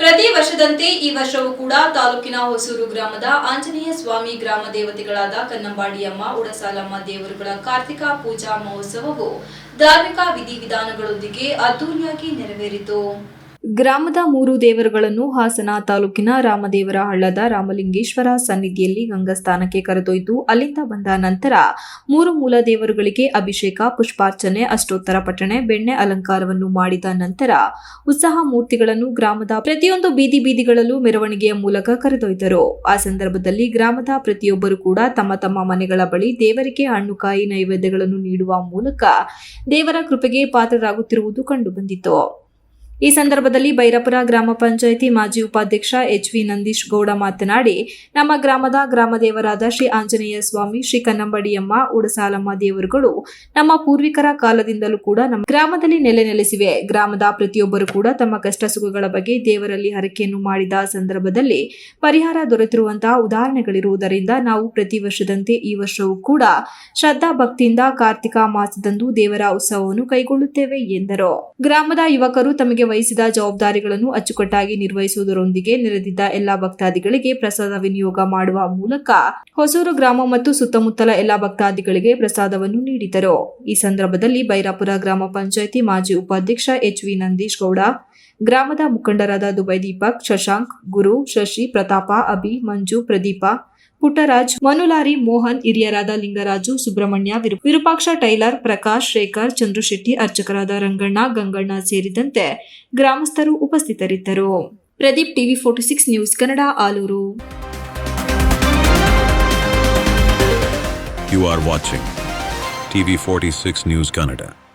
ಪ್ರತಿ ವರ್ಷದಂತೆ ಈ ವರ್ಷವೂ ಕೂಡ ತಾಲೂಕಿನ ಹೊಸೂರು ಗ್ರಾಮದ ಆಂಜನೇಯ ಸ್ವಾಮಿ ಗ್ರಾಮ ದೇವತೆಗಳಾದ ಕನ್ನಂಬಾಡಿಯಮ್ಮ, ಉಡಸಾಲಮ್ಮ ದೇವರುಗಳ ಕಾರ್ತಿಕ ಪೂಜಾ ಮಹೋತ್ಸವವು ಧಾರ್ಮಿಕ ವಿಧಿವಿಧಾನಗಳೊಂದಿಗೆ ಅದ್ದೂರಿಯಾಗಿ ನೆರವೇರಿತು. ಗ್ರಾಮದ ಮೂರು ದೇವರುಗಳನ್ನು ಹಾಸನ ತಾಲೂಕಿನ ರಾಮದೇವರ ಹಳ್ಳದ ರಾಮಲಿಂಗೇಶ್ವರ ಸನ್ನಿಧಿಯಲ್ಲಿ ಗಂಗಸ್ಥಾನಕ್ಕೆ ಕರೆದೊಯ್ದು ಅಲ್ಲಿಂದ ಬಂದ ನಂತರ ಮೂರು ಮೂಲ ದೇವರುಗಳಿಗೆ ಅಭಿಷೇಕ, ಪುಷ್ಪಾರ್ಚನೆ, ಅಷ್ಟೋತ್ತರ ಪಠಣೆ, ಬೆಣ್ಣೆ ಅಲಂಕಾರವನ್ನು ಮಾಡಿದ ನಂತರ ಉತ್ಸಾಹ ಮೂರ್ತಿಗಳನ್ನು ಗ್ರಾಮದ ಪ್ರತಿಯೊಂದು ಬೀದಿ ಬೀದಿಗಳಲ್ಲೂ ಮೆರವಣಿಗೆಯ ಮೂಲಕ ಕರೆದೊಯ್ದರು. ಆ ಸಂದರ್ಭದಲ್ಲಿ ಗ್ರಾಮದ ಪ್ರತಿಯೊಬ್ಬರು ಕೂಡ ತಮ್ಮ ತಮ್ಮ ಮನೆಗಳ ಬಳಿ ದೇವರಿಗೆ ಹಣ್ಣುಕಾಯಿ ನೈವೇದ್ಯಗಳನ್ನು ನೀಡುವ ಮೂಲಕ ದೇವರ ಕೃಪೆಗೆ ಪಾತ್ರರಾಗುತ್ತಿರುವುದು ಕಂಡುಬಂದಿತು ಈ ಸಂದರ್ಭದಲ್ಲಿ ಬೈರಪುರ ಗ್ರಾಮ ಪಂಚಾಯಿತಿ ಮಾಜಿ ಉಪಾಧ್ಯಕ್ಷ ಎಚ್ ವಿ ನಂದೀಶ್ ಗೌಡ ಮಾತನಾಡಿ, ನಮ್ಮ ಗ್ರಾಮದ ಗ್ರಾಮದೇವರಾದ ಶ್ರೀ ಆಂಜನೇಯ ಸ್ವಾಮಿ, ಶ್ರೀ ಕನ್ನಂಬಡಿಯಮ್ಮ, ಉಡಸಾಲಮ್ಮ ದೇವರುಗಳು ನಮ್ಮ ಪೂರ್ವಿಕರ ಕಾಲದಿಂದಲೂ ಕೂಡ ನಮ್ಮ ಗ್ರಾಮದಲ್ಲಿ ನೆಲೆ ನೆಲೆಸಿವೆ. ಗ್ರಾಮದ ಪ್ರತಿಯೊಬ್ಬರು ಕೂಡ ತಮ್ಮ ಕಷ್ಟ ಸುಖಗಳ ಬಗ್ಗೆ ದೇವರಲ್ಲಿ ಹರಕೆಯನ್ನು ಮಾಡಿದ ಸಂದರ್ಭದಲ್ಲಿ ಪರಿಹಾರ ದೊರೆತಿರುವಂತಹ ಉದಾಹರಣೆಗಳಿರುವುದರಿಂದ ನಾವು ಪ್ರತಿ ವರ್ಷದಂತೆ ಈ ವರ್ಷವೂ ಕೂಡ ಶ್ರದ್ಧಾ ಭಕ್ತಿಯಿಂದ ಕಾರ್ತಿಕ ಮಾಸದಂದು ದೇವರ ಉತ್ಸವವನ್ನು ಕೈಗೊಳ್ಳುತ್ತೇವೆ ಎಂದರು. ಗ್ರಾಮದ ಯುವಕರು ತಮಗೆ ವಹಿಸಿದ ಜವಾಬ್ದಾರಿಗಳನ್ನು ಅಚ್ಚುಕಟ್ಟಾಗಿ ನಿರ್ವಹಿಸುವುದರೊಂದಿಗೆ ನೆರೆದಿದ್ದ ಎಲ್ಲಾ ಭಕ್ತಾದಿಗಳಿಗೆ ಪ್ರಸಾದ ವಿನಿಯೋಗ ಮಾಡುವ ಮೂಲಕ ಹೊಸೂರು ಗ್ರಾಮ ಮತ್ತು ಸುತ್ತಮುತ್ತಲ ಎಲ್ಲಾ ಭಕ್ತಾದಿಗಳಿಗೆ ಪ್ರಸಾದವನ್ನು ನೀಡಿದರು. ಈ ಸಂದರ್ಭದಲ್ಲಿ ಬೈರಾಪುರ ಗ್ರಾಮ ಪಂಚಾಯಿತಿ ಮಾಜಿ ಉಪಾಧ್ಯಕ್ಷ ಎಚ್ ವಿ ನಂದೀಶ್ ಗೌಡ ಗ್ರಾಮದ ಮುಖಂಡರಾದ ದುಬೈ ದೀಪಕ್, ಶಶಾಂಕ್, ಗುರು, ಶಶಿ, ಪ್ರತಾಪ, ಅಭಿ, ಮಂಜು, ಪ್ರದೀಪ, ಪುಟ್ಟರಾಜ್, ಮನುಲಾರಿ, ಮೋಹನ್, ಹಿರಿಯರಾದ ಲಿಂಗರಾಜು, ಸುಬ್ರಹ್ಮಣ್ಯ, ವಿರು- ವಿರೂಪಾಕ್ಷ, ಟೈಲರ್, ಪ್ರಕಾಶ್, ಶೇಖರ್, ಚಂದ್ರಶೆಟ್ಟಿ, ಅರ್ಚಕರಾದ ರಂಗಣ್ಣ, ಗಂಗಣ್ಣ ಸೇರಿದಂತೆ ಗ್ರಾಮಸ್ಥರು ಉಪಸ್ಥಿತರಿದ್ದರು Pradeep TV forty six news Kannada, Aluru you You are watching TV46 News Canada.